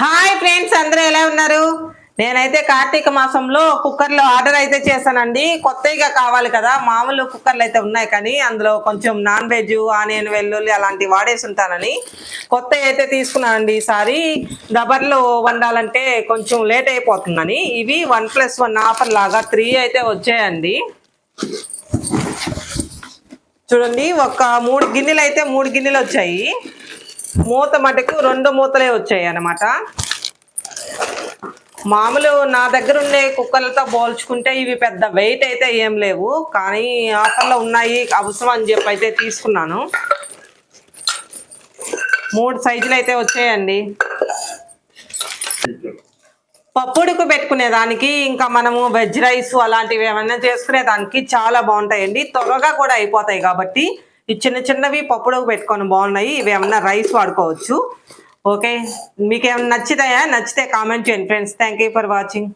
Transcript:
Hi friends అందరూ ఎలా ఉన్నారు? నేనైతే కార్తీక మాసంలో కుక్కర్లో ఆర్డర్ అయితే చేశానండి. కొత్తగా కావాలి కదా మామూలు కుక్కర్లు అయితే ఉన్నాయి కానీ అందులో కొంచెం నాన్ వెజ్ ఆనియన్ వెల్లుల్లి అలాంటివి వాడేసి ఉంటానని కొత్త అయితే తీసుకున్నానండి ఈసారి. దబర్లో వండాలంటే కొంచెం లేట్ అయిపోతుందని. ఇవి వన్ ప్లస్ వన్ ఆఫర్ లాగా త్రీ అయితే వచ్చాయండి. చూడండి ఒక మూడు గిన్నెలు అయితే మూడు గిన్నెలు వచ్చాయి. మూత మటుకు రెండు మూతలే వచ్చాయి అన్నమాట. మామూలు నా దగ్గర ఉండే కుక్కలతో పోల్చుకుంటే ఇవి పెద్ద వెయిట్ అయితే ఏం లేవు. కానీ ఆఫర్లో ఉన్నాయి అవసరం అని చెప్పి అయితే తీసుకున్నాను. మూడు సైజులు అయితే వచ్చాయండి. పప్పుడుకు పెట్టుకునే దానికి ఇంకా మనము వెజ్ రైస్ అలాంటివి ఏమైనా చేసుకునే దానికి చాలా బాగుంటాయండి. త్వరగా కూడా అయిపోతాయి కాబట్టి ఈ చిన్న చిన్నవి పప్పుడవి పెట్టుకొని బాగున్నాయి. ఇవి ఏమన్నా రైస్ వాడుకోవచ్చు. ఓకే? మీకు ఏమైనా నచ్చుతాయా? నచ్చితే కామెంట్ చేయండి friends. Thank you for watching